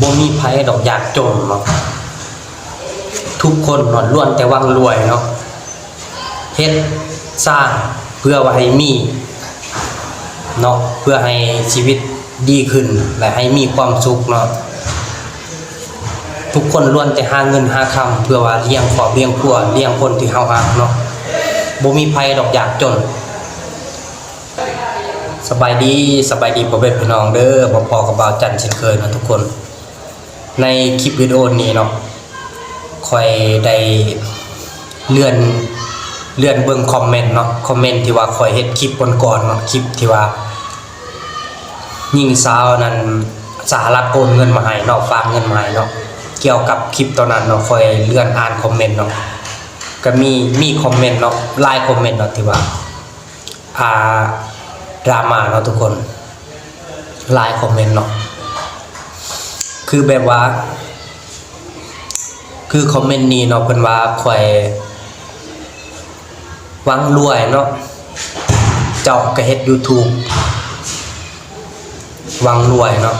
บ่มีไผดอกอยากจนเนาะทุกคนเนอนล้วนแต่วังรวยเนาะเฮ็ดสร้างเพื่อว่าให้มีเนาะเพื่อให้ชีวิตดีขึ้น และให้มีความสุขเนาะทุกคนล้วนแต่หาเงินหาคำเพื่อว่าเลี้ยงครอบเลี้ยงครัวเลี้ยงคนที่เฮารักเนาะบ่มีไผดอกอยากจน สบายดีสบายดีพ่อแม่พี่น้องเด้อบ่พอกับบ่าวจันทร์เช่นเคยเนาะทุกคน ในคลิปวิดีโอนี้เนาะคอยได้เลื่อนเลื่อนเบิ่งคอมเมนต์เนาะคอมเมนต์ที่ว่าคอยเฮ็ดคลิปก่อนๆเนาะคลิปที่ว่าหญิงสาวนั้นสหรัฐโอนเงินมาให้เนาะฝากเงินมาให้เนาะเกี่ยวกับคลิปตอนนั้นเนาะคอยเลื่อนอ่านคอมเมนต์เนาะก็มีมีคอมเมนต์เนาะหลายคอมเมนต์เนาะที่ว่าอ่าดราม่าเนาะทุกคนไลน์คอมเมนต์เนาะ คือแบบว่า คือคอมเมนต์นี้เนาะเพิ่นว่าข่อยหวังรวยเนาะเจ้าก็เฮ็ด YouTube หวังรวยเนาะ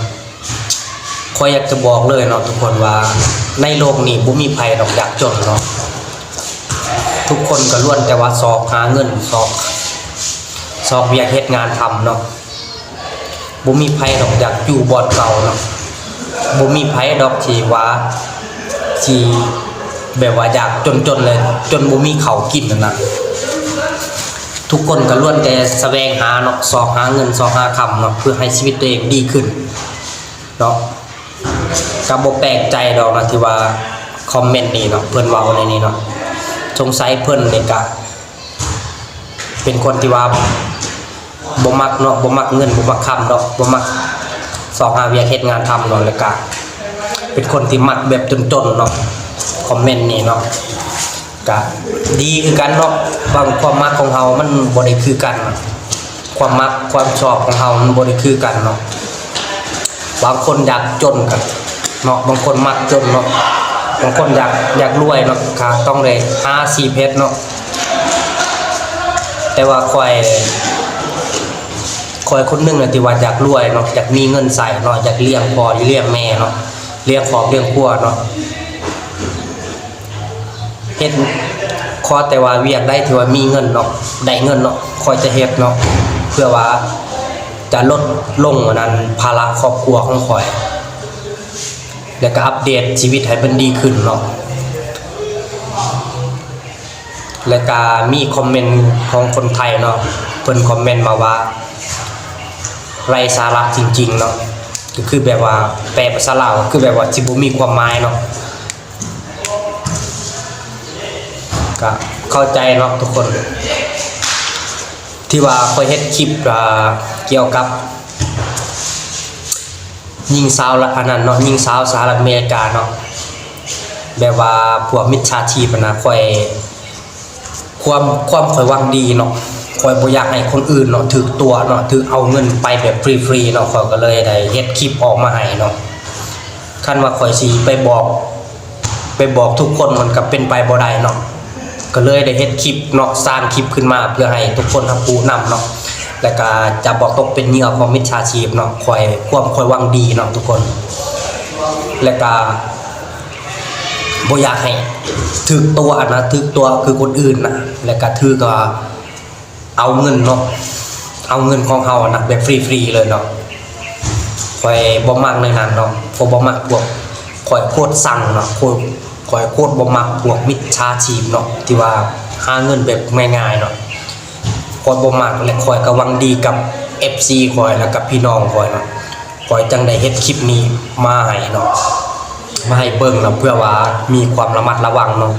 ข่อยอยากจะบอกเลยเนาะทุกคนว่า ในโลกนี้บ่มีภัยดอกอยากจนเนาะทุกคนก็ล้วนแต่ว่าสอบหาเงินสอบสอบเวียกเฮ็ดงานทำเนาะบ่มีไผดอกอยากอยู่บอดเก่าเนาะ บ่มีไผดอกที่ว่าทีแบบว่าอยากจนๆเลย จนบ่มีเขาวกินนั่นน่ะทุกคนก็ล้วนแต่แสวงหาเนาะสอบหาเงินสอบหาคำเนาะเพื่อให้ชีวิตตัวเองดีขึ้นเนาะก็บ่แปลกใจดอกนะที่ว่าคอมเมนต์นี้เนาะเพิ่นเว้าในนี้เนาะสงสัยเพิ่นนี่ก็เป็นคนที่ว่าบ่มักเนาะบ่มักเงินบ่มักคำเนาะบ่มัก สอบหาเวียกเฮ็ดงานทำเนาะแล้วก็เป็นคนที่มักแบบจนๆเนาะคอมเมนต์นี่เนาะก็ดีคือกันเนาะบางความมักของเฮามันบ่ได้คือกัน ความมักความชอบของเฮามันบ่ได้คือกันเนาะบางคนอยากจนกันเนาะบางคนมักจนเนาะบางคนอยากอยากรวยเนาะก็ต้องได้หาสีเพชรเนาะแต่ว่าคอย คอยคนหนึงน่ะที่ว่าอยากรวยเนาะอยากมีเงินใส่เนาะอยากเลี้ยงพ่อเลี้ยงแม่เนาะเลี้ยงครอบเลี้ยงครัวเนาะเฮ็ดขอแต่ว่าเวียกได้ที่ว่ามีเงินเนาะได้เงินเนาะคอยจะเฮ็ดเนาะเพื่อว่าจะลดลงว่านั้นภาระครอบครัวของคอย แล้วก็อัปเดตชีวิตให้มันดีขึ้นเนาะแล้วก็มีคอมเมนต์ของคนไทยเนาะเพิ่นคอมเมนต์มาว่า ไรสาระจริงๆเนาะก็คือแบบว่าแปลภาษาลาวคือแบบว่าสิบ่มีความหมายเนาะก็เข้าใจเนาะทุกคน ที่ว่าคอยเฮ็ดคลิปเกี่ยวกับ ยิงสาวละอันนั้นเนาะยิงสาวสหรัฐอเมริกาเนาะแบบว่าพวกมิจฉาชีพนะคอยความความคอยวังดีเนาะ คอยบอยากให้คนอื่นเนาะถือตัวเนาะถือเอาเงินไปแบบฟรีๆเนาะคอยก็เลยได้เฮ็ดคลิปออกมาให้เนาะคันว่าคอยสิไปบอก ไปบอกทุกคนมันก็เป็นไปบ่ได้เนาะก็เลยได้เฮ็ดคลิปเนาะสร้างคลิปขึ้นมาเพื่อให้ทุกคนทั้งผู้นำเนาะแล้วก็จะบอกตกเป็นเหยื่อของมิจฉาชีพเนาะคอยความคอยวังดีเนาะทุกคน แล้วก็บ่อยากให้ถึกตัวนนะถึกตัวคือคนอื่นนะแล้วก็ถือก็ เอาเงินเนาะเอาเงินของเฮาอะนะแบบฟรีๆเลยเนาะคอยบ่มักในนั้นเนาะพวกบ่มักพวกคอยโคตรสั่งเนาะโคตรคอยโคตรบ่มักพวกมิจฉาชีพเนาะที่ว่าหาเงินแบบง่ายๆเนาะคอยบ่มักและคอยก็หวังดีกับ FC คอยแล้วกับพี่น้องคอยเนาะคอยจังได้เฮ็ดคลิปนี้มาให้เนาะมาให้เบิ่งเนาะเพื่อว่ามีความระมัดระวังเนาะ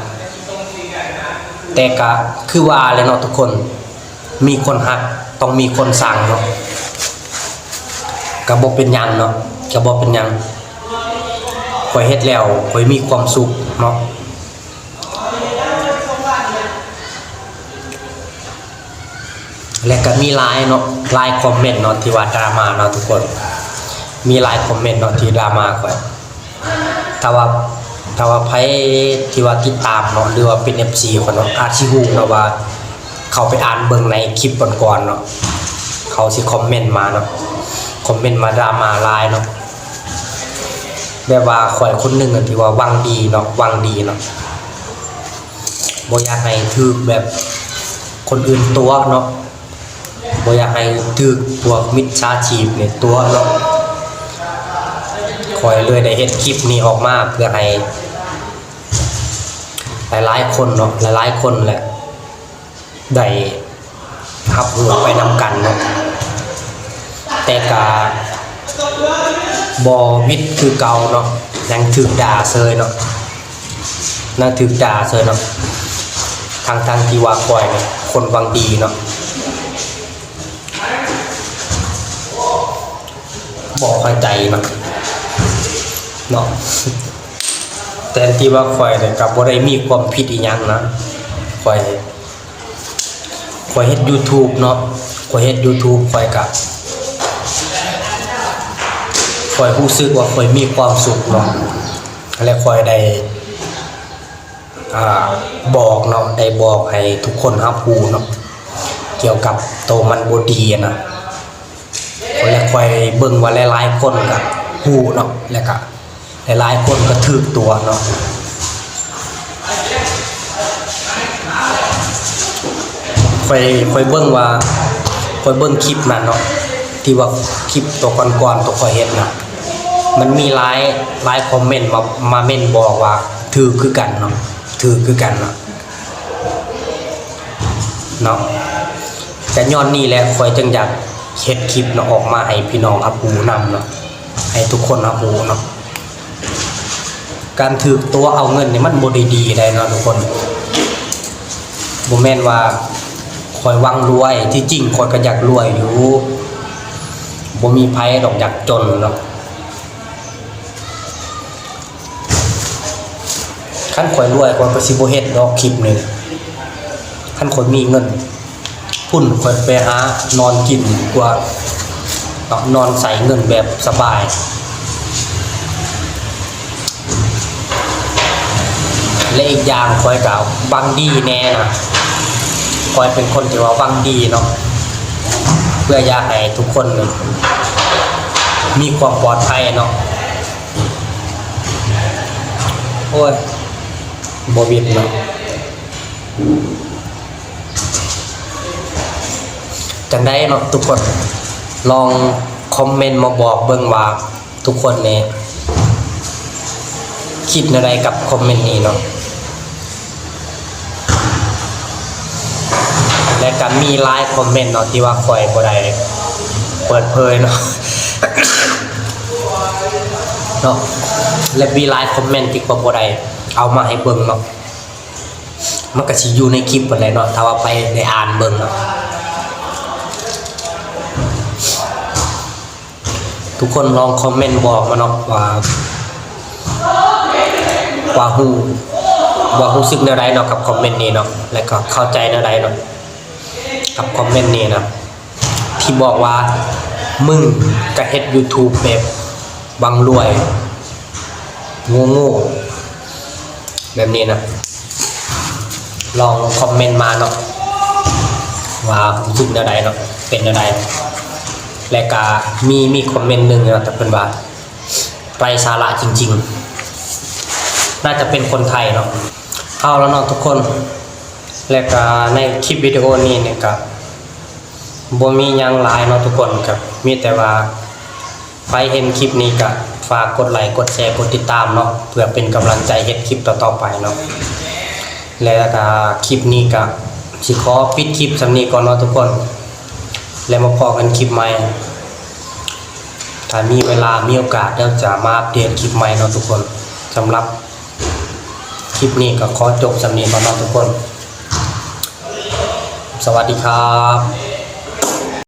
แต่ก็คือว่าเลยเนาะทุกคน มีคนหักต้องมีคนสั่งเนาะก็บ่เป็นยังเนาะก็บ่เป็นยังข่อยเฮ็ดแล้วข่อยมีความสุขเนาะและก็มีหลายเนาะหลายคอมเมนต์เนาะที่ว่าดราม่าเนาะทุกคน มีหลายคอมเมนต์เนาะที่ดราม่าข่อยถ้าว่าถ้าว่าไผที่ว่าติดตามเนาะหรือว่าเป็น FC คนเนาะอาจสิฮูเนาะว่า เขาไปอ่านเบิ่งในคลิปก่อนๆเนาะเขาสิคอมเมนต์มาเนาะคอมเมนต์มาดราม่าลายเนาะแบบว่าข่อยคนหนึ่งที่ว่าวังดีเนาะวังดีเนาะบอยากให้ถูกแบบคนอื่นตัวเนาะบอยากให้ถูกพวกมิจฉาชีพเนี่ยตัวเนาะข่อยเลยได้เฮ็ดคลิปนี้ออกมาเพื่อให้หลายๆคนเนาะหลายๆคนแหละ ได้รับหัวไปนำกันนาะแต่กาบอวิทย์คือเก่าเนาะยังถึกด่าเซยเนาะนังถึกด่าเซยเนาะทางทางที่ว่าคอยเนี่ยคนวังดีเนาะบอกเข้าใจเนาะเนาะแต่ที่ว่าข่อยเนี่ยกับบ่ได้มีความผิดอีหยังนะข่อย ข่อยเฮ็ด YouTube เนาะข่อยเฮ็ด YouTube ข่อยกับข่อยรู้สึกว่าข่อยมีความสุขเนาะและข่อยได้อ่าบอกเนาะได้บอกให้ทุกคนรับรู้เนาะเกี่ยวกับโตมันบ่ดีอะนะและข่อยเบิ่งว่าหลายๆคนก็ฮู้เนาะแล้วก็หลายๆคนก็ถึกตัวเนาะ คอยคอยเบิ่งว่าคอยเบิ่งคลิปนั้นเนาะที่ว่าคลิปตัวก่อนๆตัวคอยเฮ็ดนะมันมีหลายหลายคอมเมนต์มามาเม่นบอกว่าถือคือกันเนาะถือคือกันเนาะเนาะแต่ย้อนนี่แหละคอยจึงอยากเฮ็ดคลิปเนาะออกมาให้พี่น้องรับรู้นำเนาะให้ทุกคนรับรู้เนาะการถือตัวเอาเงินนี่มันบด้ดีได้เนาะทุกคนบ่แมนว่า คอยวังรวย ที่จริงคอยก็อยากรวยอยู่บ่มีไผดอกอยากจนเนาะคันคอยรวยคอยก็สิบ่เฮ็ดดอกคลิปนี่คันคอยมีเงินพุ่นคอยไปหานอนกินกว่านอนใส่เงินแบบสบายและอีกอย่างคอยกล่าวบังดีแน่นะ อยเป็นคนที่ว่าบังดีเนาะเพื่ออยากให้ทุกคนเนี่ยมีความปลอดภัยเนาะโอ้ยบวิดเนาะจังได้เนาะทุกคนลองคอมเมนต์มาบอกเบิ่งว่าทุกคนเนี่ยคิดอะไรกับคอมเมนต์นี้เนาะ และก็ มีไลน์คอมเมนต์เนาะที่ว่าคอยบ่ได้เปิดเผยเนาะเนาะและมีไลน์คอมเมนต์ที่ว่าบ่ได้เอามาให้เบิ่งเนาะมันก็สิอยู่ในคลิปเพิ่นแหละเนาะถ้าว่าไปได้อ่านเบิ่งเนาะทุกคนลองคอมเมนต์บอกมาเนาะว่าว่าฮูว่าฮู้สึกแนวใดเนาะกับคอมเมนต์นี้เนาะแล้วก็เข้าใจแนวใดเนาะ กับคอมเมนต์นี้นะที่บอกว่ามึงก็เฮ็ด YouTube แบบบังรวยโง่ๆแบบนี้นะลองคอมเมนต์มาเนาะว่ารู้สึกแนวใดเนาะเป็นแนวใดและก็มีมีคอมเมนต์หนึ่งเนาะแต่เพิ่นว่าไรสาระจริง ๆ น่าจะเป็นคนไทยเนาะเอาแล้วเนาะทุกคน แล้วก็ในคลิปวิดีโอนี้เนี่ยก็บ่ มียังหลายเนาะทุกคนครับมีแต่ว่าใครเห็นคลิปนี้ก็ฝากกดไลค์กดแชร์กดติดตามเนาะเพื่อเป็นกำลังใจเฮ็ดคลิปต่อๆไปเนาะแล้วก็คลิปนี้ก็สิขอปิดคลิปสำนีก่อนเนาะทุกคน แล้วมาพอกันคลิปใหม่ถ้ามีเวลามีโอกาสเดี๋ยวจะมาอัปเดตคลิปใหม่เนาะทุกคนสำหรับคลิปนี้ก็ขอจบสำนีก่อนเนาะทุกคน สวัสดีครับ